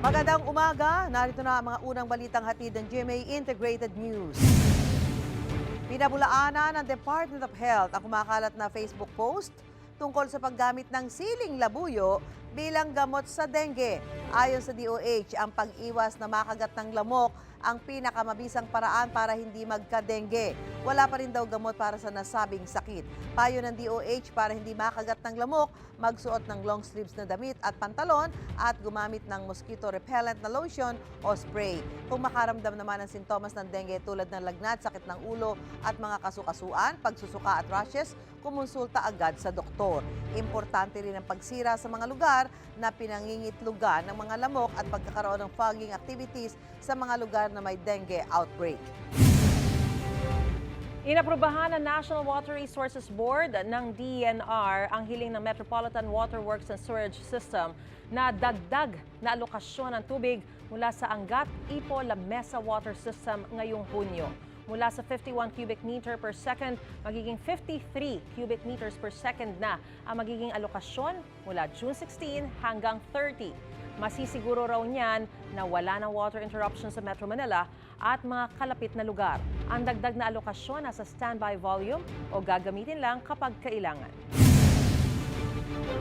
Magandang umaga. Narito na ang mga unang balitang hatid ng GMA Integrated News. Pinabulaanan ng Department of Health ang kumakalat na Facebook post tungkol sa paggamit ng siling labuyo bilang gamot sa dengue. Ayon sa DOH, ang pag-iwas na makagat ng lamok ang pinakamabisang paraan para hindi magka-dengue. Wala pa rin daw gamot para sa nasabing sakit. Payo ng DOH para hindi makagat ng lamok, magsuot ng long sleeves na damit at pantalon at gumamit ng mosquito repellent na lotion o spray. Kung makaramdam naman ng sintomas ng dengue tulad ng lagnat, sakit ng ulo at mga kasukasuan, pagsusuka at rashes, kumonsulta agad sa doktor. Importante rin ang pagsira sa mga lugar na pinangingitlugan ng mga lamok at pagkakaroon ng fogging activities sa mga lugar na may dengue outbreak. Inaprubahan ng National Water Resources Board ng DENR ang hiling ng Metropolitan Waterworks and Sewerage System na dagdag na alokasyon ng tubig mula sa Angat Ipo La Mesa Water System ngayong Hunyo. Mula sa 51 cubic meter per second, magiging 53 cubic meters per second na ang magiging alokasyon mula June 16 hanggang 30. Masisiguro raw niyan na wala ng water interruption sa Metro Manila at mga kalapit na lugar. Ang dagdag na alokasyon nasa standby volume o gagamitin lang kapag kailangan.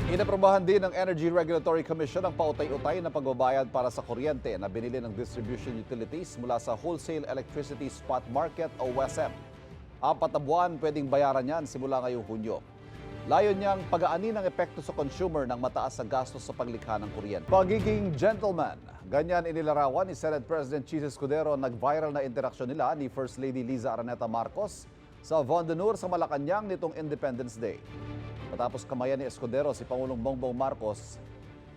Inaprobahan din ng Energy Regulatory Commission ang pautay-utay na pagbabayad para sa kuryente na binili ng distribution utilities mula sa Wholesale Electricity Spot Market o WESM. Apat na buwan pwedeng bayaran yan simula ngayong Hunyo. Layon niyang pag-aani ng epekto sa consumer ng mataas sa gastos sa paglikha ng kuryente. Pagiging gentleman, ganyan inilarawan ni Senate President Chis Escudero ang nag-viral na interaksyon nila ni First Lady Liza Araneta Marcos sa Vondenur sa Malacanang nitong Independence Day. Matapos kamayan ni Escudero si Pangulong Bongbong Marcos,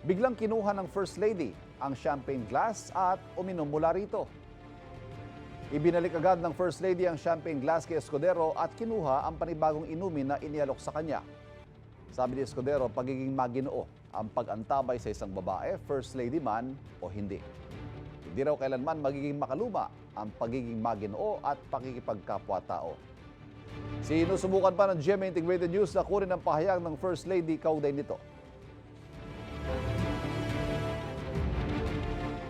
biglang kinuha ng First Lady ang champagne glass at uminom mula rito. Ibinalik agad ng First Lady ang champagne glass kay Escudero at kinuha ang panibagong inumin na inialok sa kanya. Sabi ni Escudero, pagiging maginoo ang pag-antabay sa isang babae, First Lady man o hindi. Hindi raw kailanman magiging makaluma ang pagiging maginoo at pakikipagkapwa-tao. Sinusubukan pa ng GMA Integrated News na kunin ang pahayag ng First Lady kaugnay nito.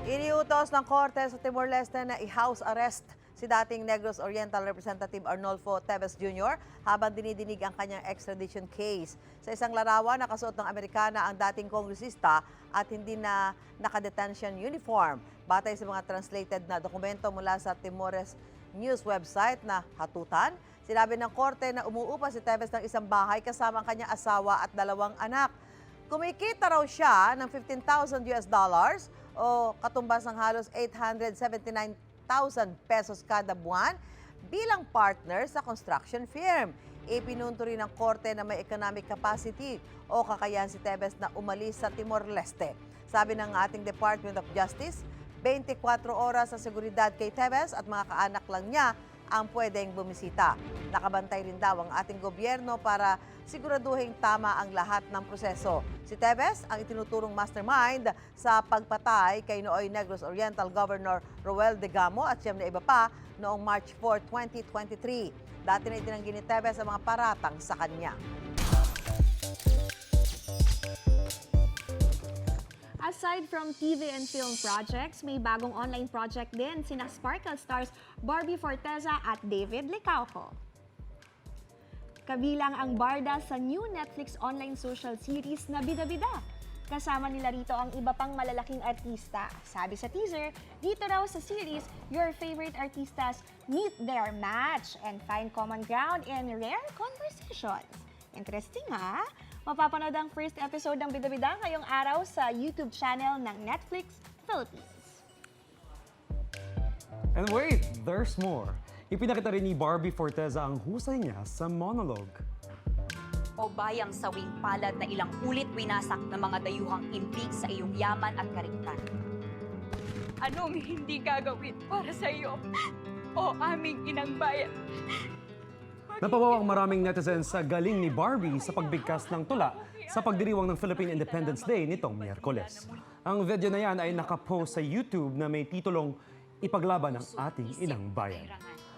Iniutos ng Korte sa Timor-Leste na i-house arrest si dating Negros Oriental Representative Arnolfo Teves Jr. habang dinidinig ang kanyang extradition case. Sa isang larawan, nakasuot ng Amerikana ang dating kongresista at hindi na nakadetention uniform. Batay sa mga translated na dokumento mula sa Timores News website na hatutan, sinabi ng korte na umuupa si Teves ng isang bahay kasama ang kanyang asawa at dalawang anak. Kumikita raw siya ng 15,000 US dollars o katumbas ng halos 879,000 pesos kada buwan bilang partner sa construction firm. Ipinunto rin ng korte na may economic capacity o kakayahan si Tebes na umalis sa Timor-Leste. Sabi ng ating Department of Justice, 24 oras sa seguridad kay Tebes at mga kaanak lang niya ang pwedeng bumisita. Nakabantay rin daw ang ating gobyerno para siguraduhin tama ang lahat ng proseso. Si Tevez ang itinuturong mastermind sa pagpatay kay Nooy Negros Oriental Governor Roel De Gamo at siyam na iba pa noong March 4, 2023. Dati na itinanggi ni Tevez ang mga paratang sa kanya. Aside from TV and film projects, may bagong online project din sina Sparkle Stars Barbie Forteza at David Licauco. Kabilang ang Barda sa new Netflix online social series na Bida-Bida. Kasama nila rito ang iba pang malalaking artista. Sabi sa teaser, dito raw sa series, your favorite artistas meet their match and find common ground in rare conversations. Interesting ha? Mapapanood ang first episode ng Bida-Bida ngayong araw sa YouTube channel ng Netflix Philippines. And wait, there's more. Ipinakita rin ni Barbie Forteza ang husay niya sa monologue. o bayang sawing palad na ilang ulit winasak ng mga dayuhang impig sa iyong yaman at kariktan. Anong hindi gagawin para sa iyo o aming inang bayan? Napawaw ang maraming netizens sa galing ni Barbie sa pagbigkas ng tula sa pagdiriwang ng Philippine Independence Day nitong Miyerkules. Ang video na yan ay nakapost sa YouTube na may titulong Ipaglaban ng ating inang bayan.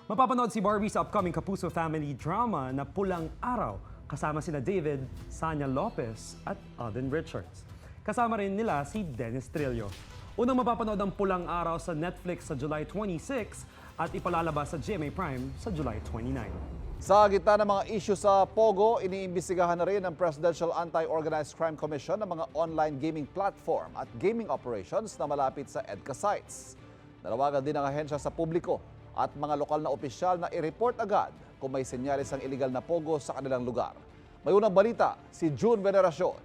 Mapapanood si Barbie sa upcoming Kapuso family drama na Pulang Araw kasama sina David, Sanya Lopez at Alden Richards. Kasama rin nila si Dennis Trillo. Unang mapapanood ang Pulang Araw sa Netflix sa July 26 at ipalalabas sa GMA Prime sa July 29. Sa gitna ng mga issue sa Pogo, iniimbestigahan na rin ng Presidential Anti-Organized Crime Commission ng mga online gaming platform at gaming operations na malapit sa EDCA sites. Nalawagan din ang ahensya sa publiko at mga lokal na opisyal na i-report agad kung may senyalis ang illegal na Pogo sa kanilang lugar. May unang balita, si June Veneracion.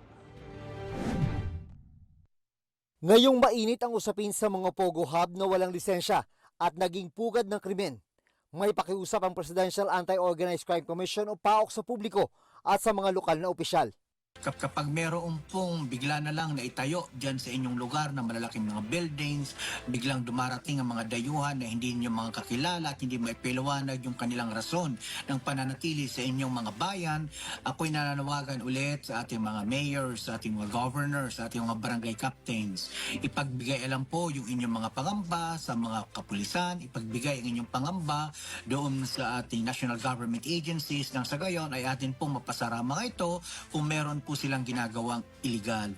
Ngayong mainit ang usapin sa mga Pogo Hub na walang lisensya at naging pugad ng krimen. May pakiusap ang Presidential Anti-Organized Crime Commission o PAOK sa publiko at sa mga lokal na opisyal. Kap- Kapag meron pong bigla na lang na itayo dyan sa inyong lugar na malalaking mga buildings, biglang dumarating ang mga dayuhan na hindi niyo mga kakilala at hindi maipiliwanag yung kanilang rason ng pananatili sa inyong mga bayan, ako'y nananawagan ulit sa ating mga mayors, sa ating mga governors, sa ating mga barangay captains. Ipagbigay alam po yung inyong mga pangamba sa mga kapulisan, ipagbigay ang inyong pangamba doon sa ating national government agencies nang sa gayon ay atin pong mapasara mga ito kung meron po silang ginagawang illegal.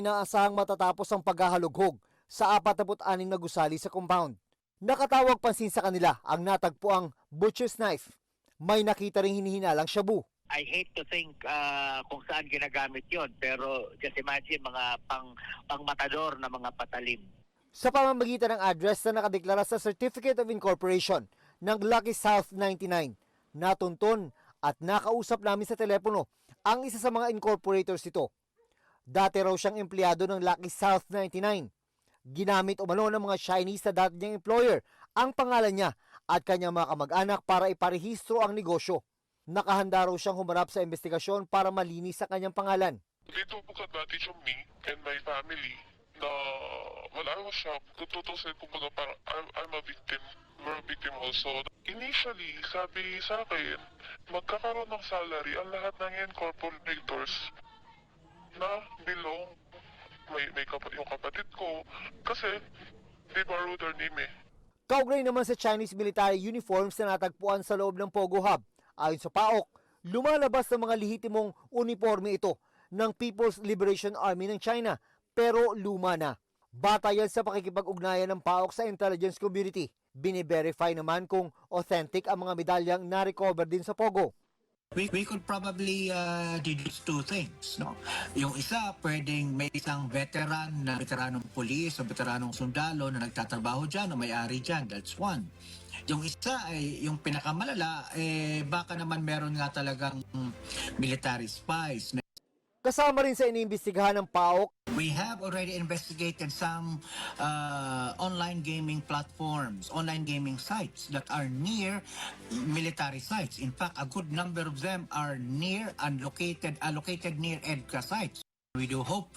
Inaasahang matatapos ang paghahalughog sa 46 na gusali sa compound. Nakatawag pansin sa kanila ang natagpuang butcher's knife. May nakita ring hinihinalang shabu. I hate to think uh, kung saan ginagamit yon pero just imagine mga pang pangmatador na mga patalim. Sa pamamagitan ng address na nakadeklara sa Certificate of Incorporation ng Lucky South 99, natunton at nakausap namin sa telepono ang isa sa mga incorporators nito. Dati raw siyang empleyado ng Lucky South 99. Ginamit umano ng mga Chinese na dati niyang employer ang pangalan niya at kanyang mga kamag-anak para iparehistro ang negosyo. Nakahanda raw siyang humarap sa investigasyon para malinis sa kanyang pangalan. they took advantage of me and my family na wala ako siya. Kung tutusin, kumbaga parang I'm, I'm a victim. A victim also. Initially, sabi sa akin, magkakaroon ng salary ang lahat ng incorporators na belong may, may kapat, yung kapatid ko kasi they borrowed their name eh. Kaugnay naman sa Chinese military uniforms na natagpuan sa loob ng Pogo Hub. Ayon sa PAOK, lumalabas ng mga lehitimong uniforme ito ng People's Liberation Army ng China pero luma na. Batayan sa pakikipag-ugnayan ng PAOK sa intelligence community. Bine-verify naman kung authentic ang mga medalyang na-recover din sa Pogo. We, we could probably uh, deduce two things. No? Yung isa, pwedeng may isang veteran na veteranong pulis o veteranong sundalo na nagtatrabaho dyan o may-ari dyan. That's one. Yung isa ay yung pinakamalala, eh, baka naman meron nga talagang military spies. Kasama rin sa iniimbestigahan ng PAOK We have already investigated some uh, online gaming platforms, online gaming sites that are near military sites. In fact, a good number of them are near and located, uh, located near EDCA sites. We do hope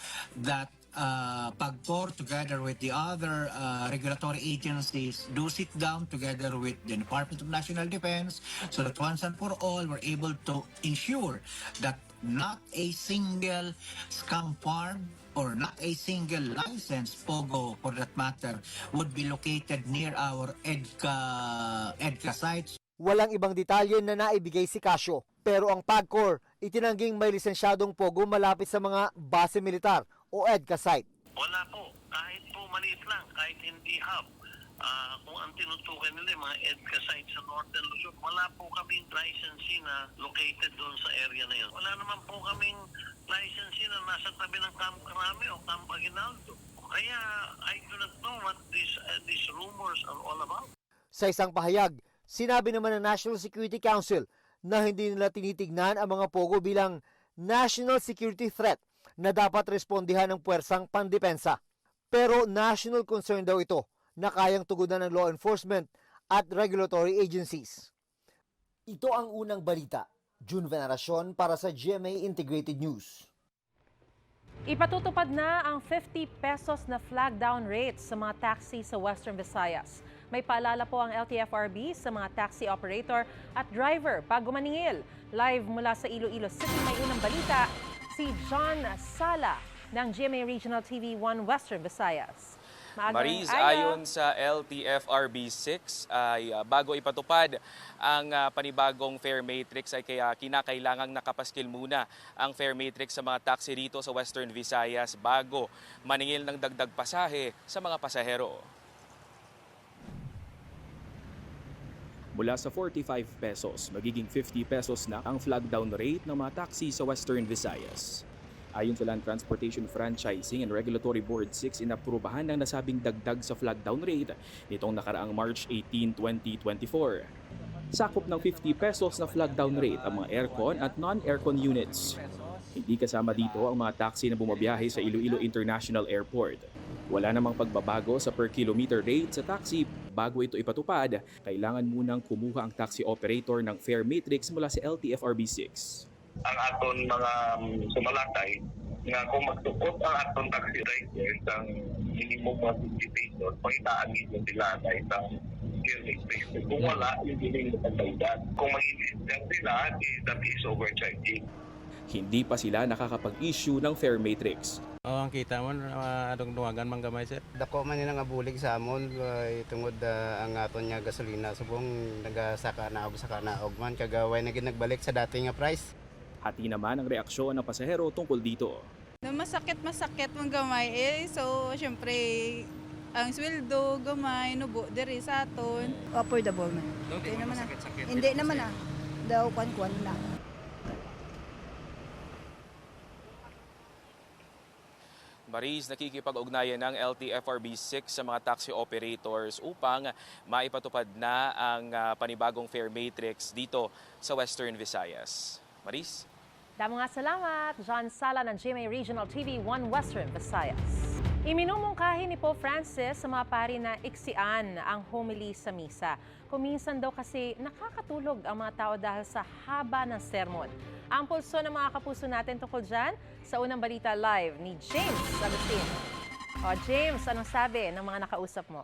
that uh, PAGCOR together with the other uh, regulatory agencies do sit down together with the Department of National Defense so that once and for all we're able to ensure that not a single scam farm or not a single license POGO for that matter would be located near our EDCA, EDCA sites Walang ibang detalye na naibigay si Casio. Pero ang PAGCOR, itinangging may lisensyadong Pogo malapit sa mga base militar o EDCA site. Wala po. Kahit po maliit lang, kahit hindi hub. Ah, kung ang tinutukoy nila mga EDCA sites sa Northern Luzon, wala po kaming licensee na located doon sa area na yun. Wala naman po kaming licensee na nasa tabi ng Camp Crame o Camp Aguinaldo. Kaya I do not know what these, uh, these rumors are all about. Sa isang pahayag, sinabi naman ng National Security Council na hindi nila tinitignan ang mga Pogo bilang national security threat na dapat respondihan ng puwersang pandepensa. Pero national concern daw ito na kayang tugunan ng law enforcement at regulatory agencies. Ito ang unang balita. June Veneracion para sa GMA Integrated News. Ipatutupad na ang 50 pesos na flag down rates sa mga taxi sa Western Visayas. May paalala po ang LTFRB sa mga taxi operator at driver pag gumaningil. Live mula sa Iloilo City may unang balita si John Sala ng GMA Regional TV 1 Western Visayas. Maaga- Maris, ayon sa LTFRB6 ay ah, bago ipatupad ang ah, panibagong fare matrix ay kaya kinakailangang nakapaskil muna ang fare matrix sa mga taxi rito sa Western Visayas bago maningil ng dagdag pasahe sa mga pasahero. Mula sa 45 pesos, magiging 50 pesos na ang flag down rate ng mga taxi sa Western Visayas. Ayon sa Land Transportation Franchising and Regulatory Board 6, inaprubahan ng nasabing dagdag sa flag down rate nitong nakaraang March 18, 2024. Sakop ng 50 pesos na flag down rate ang mga aircon at non-aircon units. Hindi kasama dito ang mga taxi na bumabiyahe sa Iloilo International Airport. Wala namang pagbabago sa per kilometer rate sa taxi bago ito ipatupad. Kailangan munang kumuha ang taxi operator ng fare matrix mula sa LTFRB6. ang aton mga um, sumalakay nga kung magtukot ang aton taxi riders ang minimum mga 50 pesos, pangitaan nito sila na isang. Kung wala, yung giling mo pagdagdag. Kung mag-insist sila, that is overcharging. Hindi pa sila nakakapag-issue ng fare matrix. Oo, ang kita mo, uh, dungdungagan man gamay, sir. Dako man nila nga bulig sa amon uh, tungod ah, ang aton nga gasolina subong nagasaka na og saka na og man kagaway na gid nagbalik sa dati nga price. Hati naman ang reaksyon ng pasahero tungkol dito. Na masakit masakit mong gamay eh so syempre ang sweldo gamay nubo diri sa aton affordable man. Hindi naman na. Hindi naman ah. Daw kwan-kwan na. Maris, nakikipag-ugnayan ng LTFRB6 sa mga taxi operators upang maipatupad na ang ah, panibagong fare matrix dito sa Western Visayas. Maris? Damo nga salamat, John Sala ng GMA Regional TV 1 Western Visayas. Iminumungkahi ni Pope Francis sa mga pari na iksian ang homily sa misa. Kuminsan daw kasi nakakatulog ang mga tao dahil sa haba ng sermon. Ang pulso ng mga kapuso natin tungkol dyan sa unang balita live ni James Agustin. O James, anong sabi ng mga nakausap mo?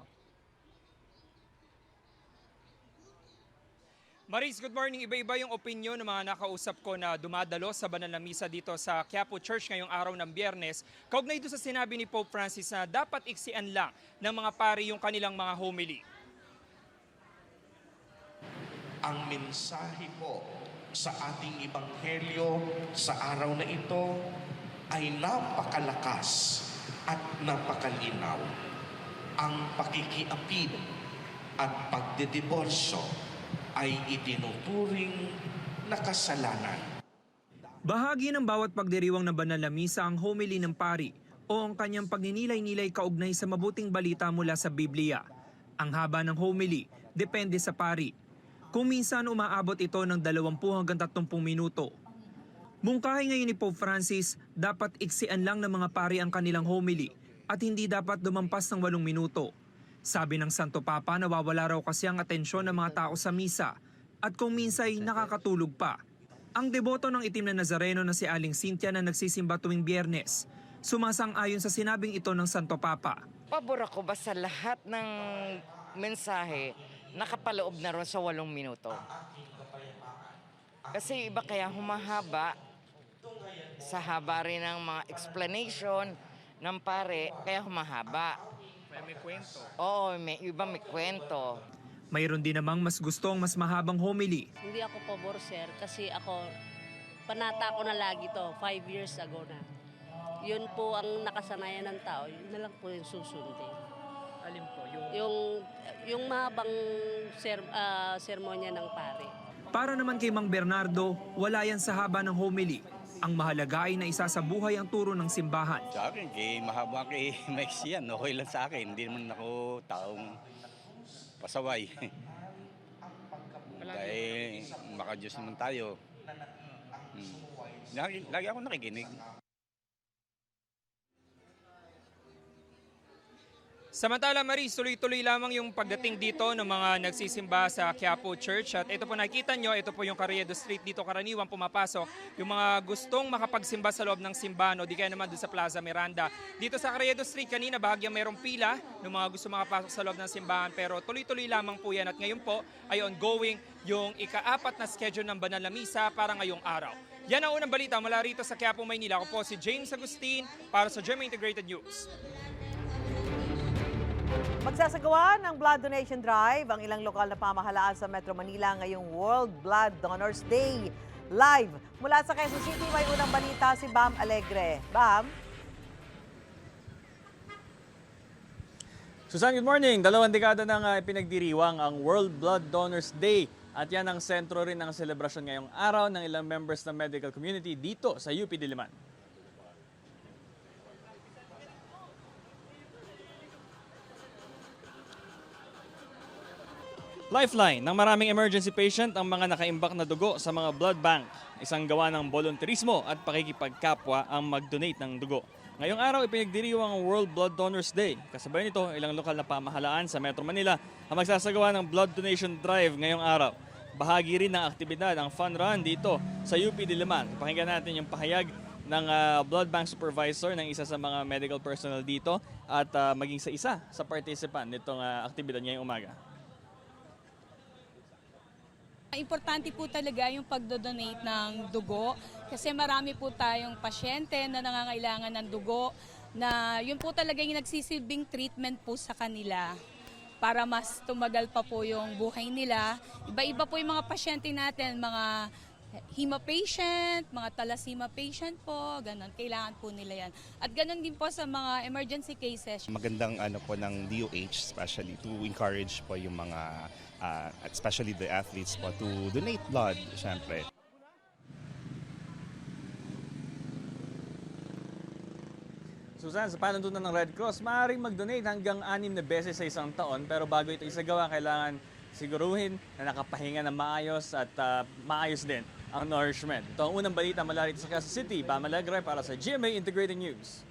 Maris, good morning. Iba-iba yung opinion ng mga nakausap ko na dumadalo sa banal na misa dito sa Quiapo Church ngayong araw ng biyernes. Kaugnay doon sa sinabi ni Pope Francis na dapat iksian lang ng mga pari yung kanilang mga homily. Ang mensahe po sa ating ebanghelyo sa araw na ito ay napakalakas at napakalinaw. Ang pakikiapid at pagdidiborsyo ay itinuturing na kasalanan. Bahagi ng bawat pagdiriwang ng banal na misa ang homily ng pari o ang kanyang pagninilay-nilay kaugnay sa mabuting balita mula sa Biblia. Ang haba ng homily depende sa pari. Kung minsan umaabot ito ng 20 hanggang 30 minuto. Mungkahi ngayon ni Pope Francis, dapat iksian lang ng mga pari ang kanilang homily at hindi dapat dumampas ng 8 minuto. Sabi ng Santo Papa, nawawala raw kasi ang atensyon ng mga tao sa misa at kung minsay nakakatulog pa. Ang deboto ng itim na Nazareno na si Aling Cynthia na nagsisimba tuwing biyernes, sumasang-ayon sa sinabing ito ng Santo Papa. Pabor ako ba sa lahat ng mensahe nakapaloob na ron sa walong minuto? Kasi iba kaya humahaba sa haba rin ng mga explanation ng pare, kaya humahaba. May kwento. Oo, may iba may kwento. Mayroon din namang mas gustong mas mahabang homily. Hindi ako pabor sir kasi ako panata ko na lagi to 5 years ago na. Yun po ang nakasanayan ng tao, yun na lang po yung susundin. Alin po? Yung... Yung mahabang ser, ah, sermonya ng pare. Para naman kay Mang Bernardo, wala yan sa haba ng homily. Ang mahalaga ay na isa sa buhay ang turo ng simbahan. Sa akin, kay mahaba kay Max yan. Okay lang sa akin. Hindi naman ako taong pasaway. Dahil makadiyos naman tayo. Hmm. Lagi, lagi ako nakikinig. Samantala Maris, tuloy-tuloy lamang yung pagdating dito ng mga nagsisimba sa Quiapo Church. At ito po nakikita nyo, ito po yung Carriedo Street dito karaniwang pumapasok. Yung mga gustong makapagsimba sa loob ng simbahan o di kaya naman doon sa Plaza Miranda. Dito sa Carriedo Street kanina bahagyang mayroong pila ng mga gusto makapasok sa loob ng simbahan. Pero tuloy-tuloy lamang po yan. At ngayon po ay ongoing yung ikaapat na schedule ng Banal na Misa para ngayong araw. Yan ang unang balita mula rito sa Quiapo, Maynila. Ako po si James Agustin para sa German Integrated News. Magsasagawa ng blood donation drive ang ilang lokal na pamahalaan sa Metro Manila ngayong World Blood Donors Day. Live mula sa Quezon City, may unang balita si Bam Alegre. Bam? Susan, good morning. Dalawang dekada nang uh, pinagdiriwang ang World Blood Donors Day at yan ang sentro rin ng selebrasyon ngayong araw ng ilang members ng medical community dito sa UP Diliman. Lifeline ng maraming emergency patient ang mga nakaimbak na dugo sa mga blood bank. Isang gawa ng volunteerismo at pakikipagkapwa ang mag-donate ng dugo. Ngayong araw, ipinagdiriwang ang World Blood Donors Day. Kasabay nito, ilang lokal na pamahalaan sa Metro Manila ang magsasagawa ng blood donation drive ngayong araw. Bahagi rin ng aktibidad ang fun run dito sa UP Diliman. Pakinggan natin yung pahayag ng ah, blood bank supervisor ng isa sa mga medical personnel dito at ah, maging sa isa sa participant nitong ah, aktibidad ngayong umaga. Importante po talaga yung pagdodonate ng dugo kasi marami po tayong pasyente na nangangailangan ng dugo na yun po talaga yung nagsisilbing treatment po sa kanila para mas tumagal pa po yung buhay nila. Iba-iba po yung mga pasyente natin, mga hema patient, mga thalassemia patient po, ganun. Kailangan po nila yan. At ganun din po sa mga emergency cases. Magandang ano po ng DOH especially to encourage po yung mga ah, especially the athletes po to donate blood syempre. Susan, sa panuntunan ng Red Cross, maaaring mag-donate hanggang anim na beses sa isang taon pero bago ito isagawa, kailangan siguruhin na nakapahinga ng maayos at ah, maayos din ang nourishment. Ito ang unang balita mula rito sa Quezon City. Bam Alegre para sa GMA Integrated News.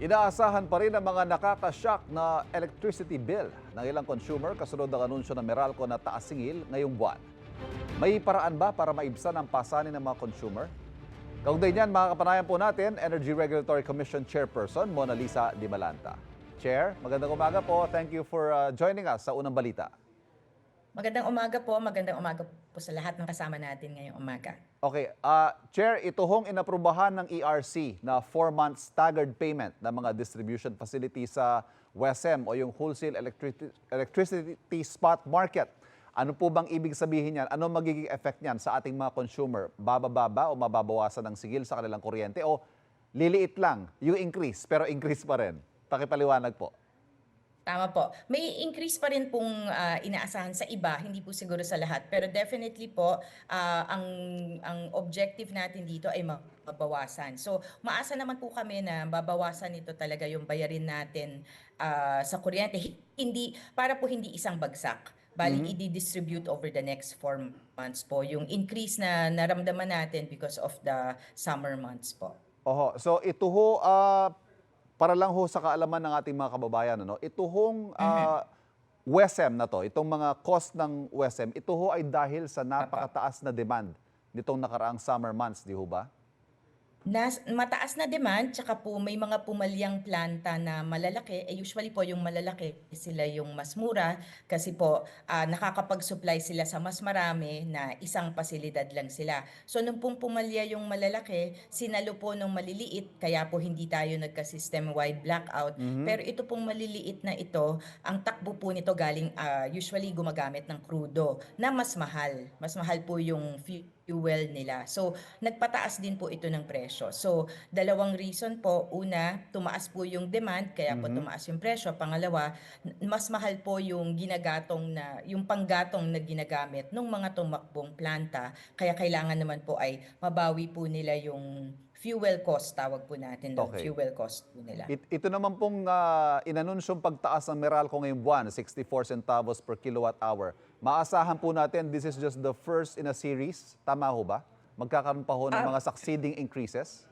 Inaasahan pa rin ang mga nakakashock na electricity bill ng ilang consumer kasunod ng anunsyo ng Meralco na taas singil ngayong buwan. May paraan ba para maibsan ang pasanin ng mga consumer? Kaugnay niyan, makakapanayan po natin Energy Regulatory Commission Chairperson Mona Lisa Di Malanta. Chair, magandang umaga po. Thank you for uh, joining us sa unang balita. Magandang umaga po, magandang umaga po sa lahat ng kasama natin ngayong umaga. Okay, uh, Chair, ito hong inaprubahan ng ERC na 4-month staggered payment ng mga distribution facilities sa WESM o yung Wholesale Electricity, Electricity Spot Market. Ano po bang ibig sabihin niyan? Ano magiging effect niyan sa ating mga consumer? Bababa ba o mababawasan ng sigil sa kanilang kuryente o liliit lang yung increase pero increase pa rin? Pakipaliwanag po. Tama po. May increase pa rin pong ah, inaasahan sa iba, hindi po siguro sa lahat. Pero definitely po, ah, ang, ang objective natin dito ay mabawasan. So, maasa naman po kami na babawasan ito talaga yung bayarin natin ah, sa kuryente. Hindi, para po hindi isang bagsak. Bali, Mhm. i-distribute over the next four months po. Yung increase na naramdaman natin because of the summer months po. Oho, so ito ho, ah, para lang ho sa kaalaman ng ating mga kababayan, ano, ito hong ah, WESM na to, itong mga cost ng WESM, ito ho ay dahil sa napakataas na demand nitong nakaraang summer months, di ho ba? Nas, mataas na demand, tsaka po may mga pumalyang planta na malalaki. Eh, usually po yung malalaki, sila yung mas mura kasi po ah, nakakapag-supply sila sa mas marami na isang pasilidad lang sila. So nung pong pumalya yung malalaki, sinalo po nung maliliit, kaya po hindi tayo nagka-system-wide blackout. Mhm. Pero ito pong maliliit na ito, ang takbo po nito galing ah, usually gumagamit ng crudo na mas mahal. Mas mahal po yung fuel nila. So, nagpataas din po ito ng presyo. So, dalawang reason po. Una, tumaas po yung demand, kaya po Mhm. tumaas yung presyo. Pangalawa, mas mahal po yung ginagatong na, yung panggatong na ginagamit ng mga tumakbong planta. Kaya kailangan naman po ay mabawi po nila yung fuel cost, tawag po natin doon, Okay. fuel cost po nila. It- ito naman pong uh, inanunsyong pagtaas ng Meralco ngayong buwan, 64 centavos per kilowatt hour. Maasahan po natin this is just the first in a series. Tama ho ba? Magkakaroon pa ho ng Ah. mga succeeding increases?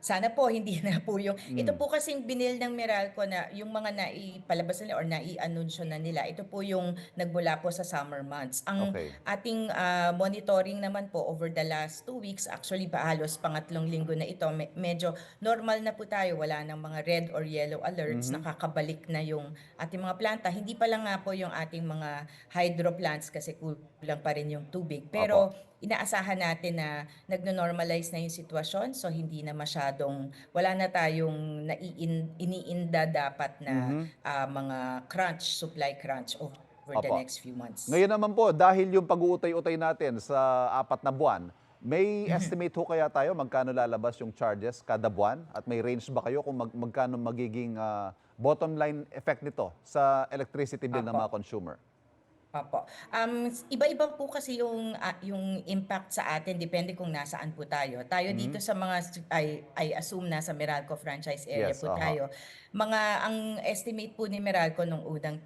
Sana po hindi na po yung Mm. ito po kasing binil ng Meralco na yung mga naipalabas nila or nai-anunsyo na nila ito po yung nagmula po sa summer months. Ang Okay. ating ah, monitoring naman po over the last two weeks actually pa halos pangatlong linggo na ito me- medyo normal na po tayo wala nang mga red or yellow alerts Mhm. nakakabalik na yung ating mga planta hindi pa lang nga po yung ating mga hydro plants kasi kulang pa rin yung tubig pero inaasahan natin na nagno-normalize na yung sitwasyon so hindi na masyadong wala na tayong naiin, iniinda dapat na Mhm. ah, mga crunch, supply crunch over the Opo. next few months. Ngayon naman po, dahil yung pag-uutay-utay natin sa apat na buwan, may Mhm. estimate ho kaya tayo magkano lalabas yung charges kada buwan? At may range ba kayo kung mag- magkano magiging ah, bottom line effect nito sa electricity bill ng Apo. mga consumer? Opo. Um, iba-iba po kasi yung ah, yung impact sa atin depende kung nasaan po tayo. Tayo dito sa mga I I assume nasa Meralco franchise area Yes, po aha. tayo. Mga ang estimate po ni Meralco nung unang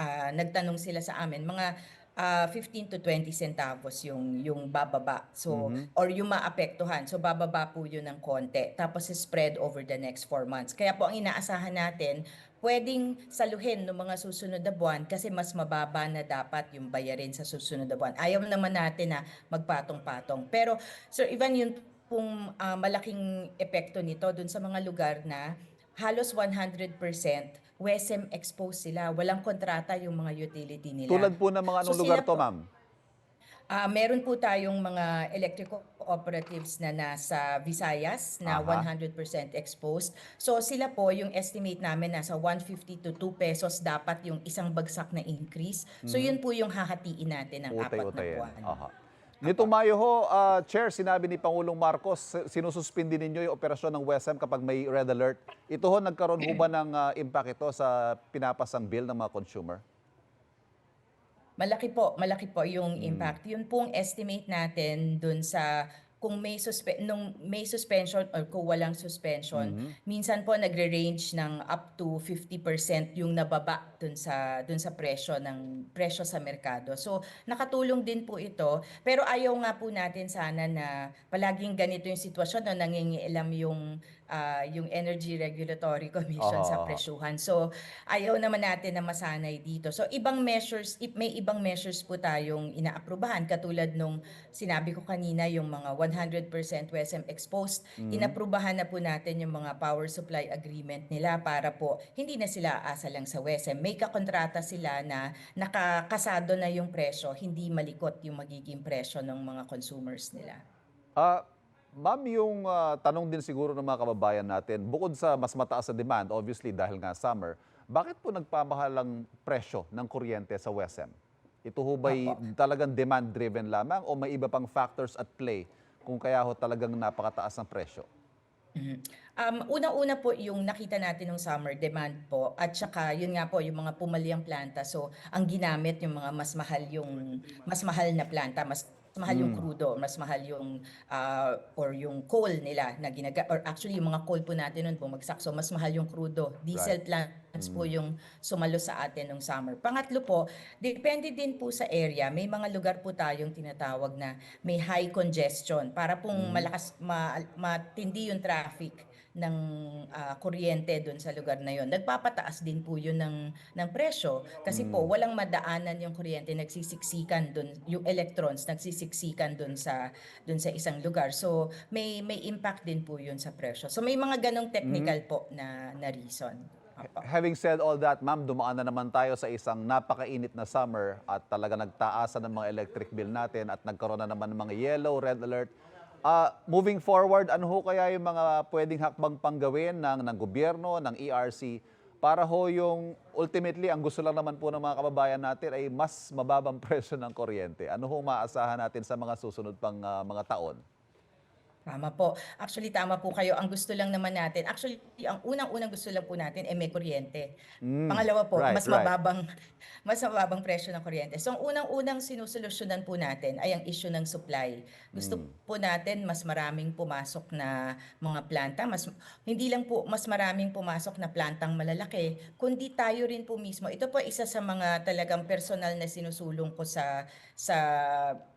ah, nagtanong sila sa amin, mga ah, 15 to 20 centavos yung yung bababa. So Mhm. or yung maapektuhan. So bababa po yun ng konti. Tapos spread over the next four months. Kaya po ang inaasahan natin, pwedeng saluhin ng mga susunod na buwan kasi mas mababa na dapat yung bayarin sa susunod na buwan. Ayaw naman natin na magpatong-patong. Pero Sir Ivan, yun pong ah, malaking epekto nito dun sa mga lugar na halos 100% WESM exposed sila. Walang kontrata yung mga utility nila. Tulad po ng mga So anong lugar sila to, ma'am? Ah, meron po tayong mga electrical cooperatives na nasa Visayas na Aha. 100% exposed. So sila po, yung estimate namin nasa 150 to 2 pesos dapat yung isang bagsak na increase. So Mhm. yun po yung hahatiin natin ng apat na Utay-utayin. buwan. Aha. Nitong Mayo ho, ah, Chair, sinabi ni Pangulong Marcos, sinususpindi ninyo yung operasyon ng WESM kapag may red alert. Ito ho, nagkaroon ho ba ng ah, impact ito sa pinapasang bill ng mga consumer? Malaki po, malaki po yung Mm. impact. Yun pong estimate natin dun sa kung may suspe- nung may suspension or kung walang suspension, Mhm. minsan po nagre-range ng up to 50% yung nababa dun sa dun sa presyo ng presyo sa merkado. So nakatulong din po ito, pero ayaw nga po natin sana na palaging ganito yung sitwasyon na nangingialam yung ah, yung Energy Regulatory Commission sa Oo. presyuhan. So ayaw naman natin na masanay dito. So ibang measures, i- may ibang measures po tayong inaaprubahan katulad nung sinabi ko kanina yung mga 100% WESM exposed. Mhm. Inaprubahan na po natin yung mga power supply agreement nila para po hindi na sila aasa lang sa WESM. May kakontrata sila na nakakasado na yung presyo, hindi malikot yung magiging presyo ng mga consumers nila. Ah, ma'am, yung ah, tanong din siguro ng mga kababayan natin, bukod sa mas mataas na demand, obviously dahil nga summer, bakit po nagpamahalang presyo ng kuryente sa WESM? Ito ho ba'y talagang demand-driven lamang o may iba pang factors at play kung kaya ho talagang napakataas ng presyo? Mhm. Um, unang-una po yung nakita natin ng summer demand po at saka yun nga po yung mga pumaliang planta. So ang ginamit yung mga mas mahal yung mas mahal na planta, mas mahal yung Mm. crudo, mas mahal yung ah, or yung coal nila na ginaga or actually yung mga coal po natin noon bumagsak. So mas mahal yung crudo. Diesel plants po yung sumalo sa atin nung summer. Pangatlo po, depende din po sa area. May mga lugar po tayong tinatawag na may high congestion para pong Mm. malakas ma, matindi yung traffic ng ah, kuryente doon sa lugar na yon. Nagpapataas din po yun ng, ng presyo kasi po Mm. walang madaanan yung kuryente, nagsisiksikan doon, yung electrons nagsisiksikan doon sa doon sa isang lugar. So may may impact din po yun sa presyo. So may mga ganong technical po na na reason. Having said all that, ma'am, dumaan na naman tayo sa isang napakainit na summer at talaga nagtaasan ng mga electric bill natin at nagkaroon na naman ng mga yellow, red alert. Ah, moving forward, ano ho kaya yung mga pwedeng hakbang panggawin ng, ng gobyerno, ng ERC, para ho yung ultimately, ang gusto lang naman po ng mga kababayan natin ay mas mababang presyo ng kuryente. Ano ho maasahan natin sa mga susunod pang ah, mga taon? Tama po. Actually, tama po kayo. Ang gusto lang naman natin, actually, ang unang-unang gusto lang po natin ay may kuryente. Mm, Pangalawa po, right, mas right. mababang mas mababang presyo ng kuryente. So, ang unang-unang sinusolusyonan po natin ay ang issue ng supply. Gusto Mm. po natin mas maraming pumasok na mga planta, mas hindi lang po mas maraming pumasok na plantang malalaki, kundi tayo rin po mismo. Ito po isa sa mga talagang personal na sinusulong ko sa sa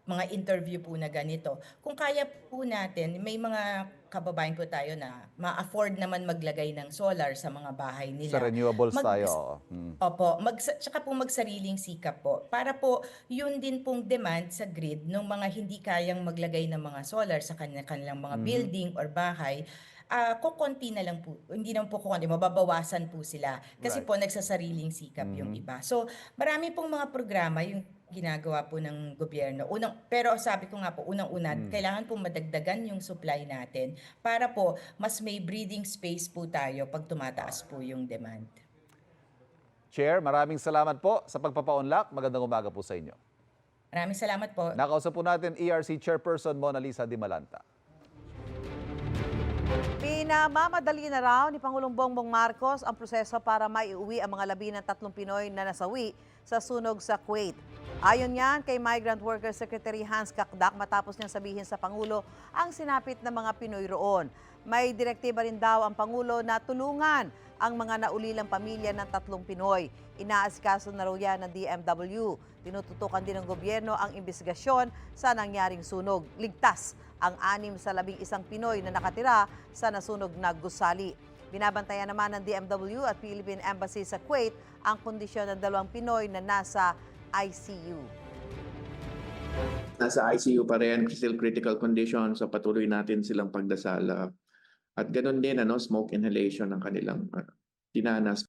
mga interview po na ganito. Kung kaya po natin, may mga kababayan po tayo na ma-afford naman maglagay ng solar sa mga bahay nila. Sa renewables Mag- tayo. oo. Mm. Opo, mag tsaka po magsariling sikap po. Para po yun din pong demand sa grid ng mga hindi kayang maglagay ng mga solar sa kanilang, mga Mhm. building or bahay. Ah, kukonti na lang po. Hindi naman po kukonti, mababawasan po sila. Kasi Right. po nagsasariling sikap yung Mhm. iba. So, marami pong mga programa yung ginagawa po ng gobyerno. Unang, pero sabi ko nga po, unang-una, Hmm. kailangan po madagdagan yung supply natin para po mas may breathing space po tayo pag tumataas po yung demand. Chair, maraming salamat po sa pagpapaunlak. Magandang umaga po sa inyo. Maraming salamat po. Nakausap po natin ERC Chairperson Mona Lisa Di Malanta. Pinamamadali na raw ni Pangulong Bongbong Marcos ang proseso para maiuwi ang mga labi ng tatlong Pinoy na nasawi sa sunog sa Kuwait. Ayon yan kay Migrant Worker Secretary Hans Kakdak matapos niyang sabihin sa Pangulo ang sinapit ng mga Pinoy roon. May direktiba rin daw ang Pangulo na tulungan ang mga naulilang pamilya ng tatlong Pinoy. Inaasikaso na raw yan ng DMW. Tinututukan din ng gobyerno ang investigasyon sa nangyaring sunog. Ligtas ang anim sa labing isang Pinoy na nakatira sa nasunog na gusali. Binabantayan naman ng DMW at Philippine Embassy sa Kuwait ang kondisyon ng dalawang Pinoy na nasa ICU. nasa ICU pa rin, still critical condition, so patuloy natin silang pagdasal. ah. at ganun din, ano, smoke inhalation ng kanilang ah, dinanas